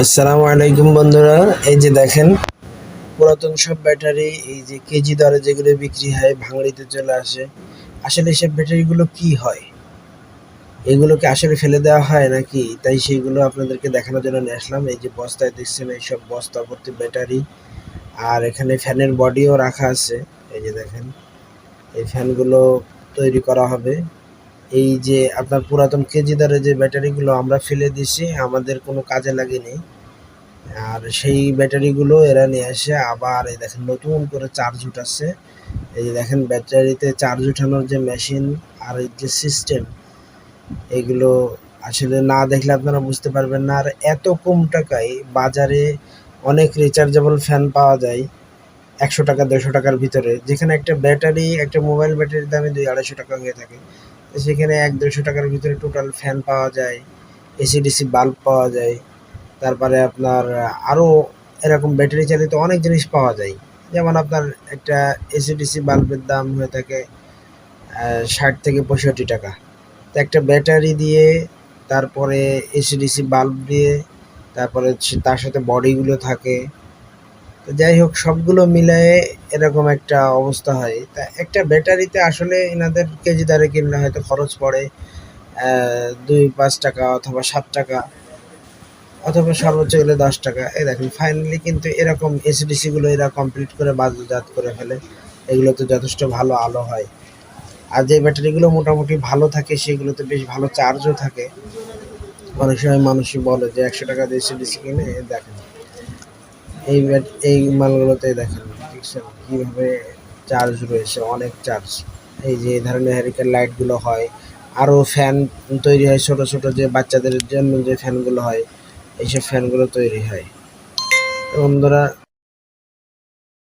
আসসালামু আলাইকুম বন্ধুরা, এই যে দেখেন, পুরাতন সব ব্যাটারি, এই যে কেজি দরে যেগুলো বিক্রি হয়, ভাঙড়িতে চলে আসে। আসলে সব ব্যাটারিগুলো কি হয়? এগুলোকে আসলে ফেলে দেওয়া হয় নাকি? তাই সেইগুলো আপনাদেরকে দেখানোর জন্য নিয়ে আসলাম। এই যে বস্তায় দেখছেন এইসব বস্তা ভর্তি ব্যাটারি। আর এখানে ফ্যানের বডিও রাখা আছে। এই যে দেখেন, এই ফ্যানগুলো তৈরি করা হবে। এই যে আপনার পুরাতন কেজি দরে যে ব্যাটারিগুলো আমরা ফেলে দিছি আমাদের কোনো কাজে লাগেনি। আর সেই ব্যাটারিগুলো এরা নিয়ে এসে আবার এই দেখেন নতুন করে চার্জ উঠাচ্ছে। এই দেখেন ব্যাটারিতে চার্জ উঠানোর যে মেশিন আর এই যে সিস্টেম এগুলো আসলে না দেখলে আপনারা বুঝতে পারবেন না। আর এত কম টাকায় বাজারে অনেক রিচার্জেবল ফ্যান পাওয়া যায়, একশো টাকা, দেড়শো টাকার ভিতরে। যেখানে একটা ব্যাটারি, একটা মোবাইল ব্যাটারির দামে দুই আড়াইশো টাকা হয়ে থাকে। সেখানে এক দেড়শো টাকার ভিতরে টোটাল ফ্যান পাওয়া যায় এসিডিসি বাল্ব পাওয়া যায়, তারপরে আপনার আরও এরকম ব্যাটারি চালিত অনেক জিনিস পাওয়া যায়। যেমন আপনার একটা এসিডিসি বাল্বের দাম হয়ে থাকে ষাট থেকে পঁয়ষট্টি টাকা। তো একটা ব্যাটারি দিয়ে, তারপরে এসিডিসি বাল্ব দিয়ে, তারপরে তার সাথে বডিগুলো থাকে তো যাই হোক, সবগুলো মিলায়ে এরকম একটা অবস্থা হয়। তা একটা ব্যাটারিতে আসলে এনাদের কেজি দরে কিনলে হয়তো খরচ পড়ে দুই পাঁচ টাকা অথবা সাত টাকা, অথবা সর্বোচ্চ গেলে দশ টাকা। এই দেখেন ফাইনালি কিন্তু এরকম এসিডিসি গুলো এরা কমপ্লিট করে বাজারজাত করে ফেলে। এগুলোতে যথেষ্ট ভালো আলো হয়। আর যে ব্যাটারিগুলো মোটামুটি ভালো থাকে, সেগুলোতে বেশ ভালো চার্জও থাকে। অনেক সময় মানুষই বলে যে একশো টাকা দিয়ে এসিডিসি কিনে দেখেন। এই এই মালগুলোতে দেখেন কীভাবে চার্জ রয়েছে, অনেক চার্জ এই যে ধরনের হ্যারিকেন লাইটগুলো হয় আরও ফ্যান তৈরি হয়, ছোট ছোট যে বাচ্চাদের জন্য যে ফ্যানগুলো হয়, এইসব ফ্যানগুলো তৈরি হয়। বন্ধুরা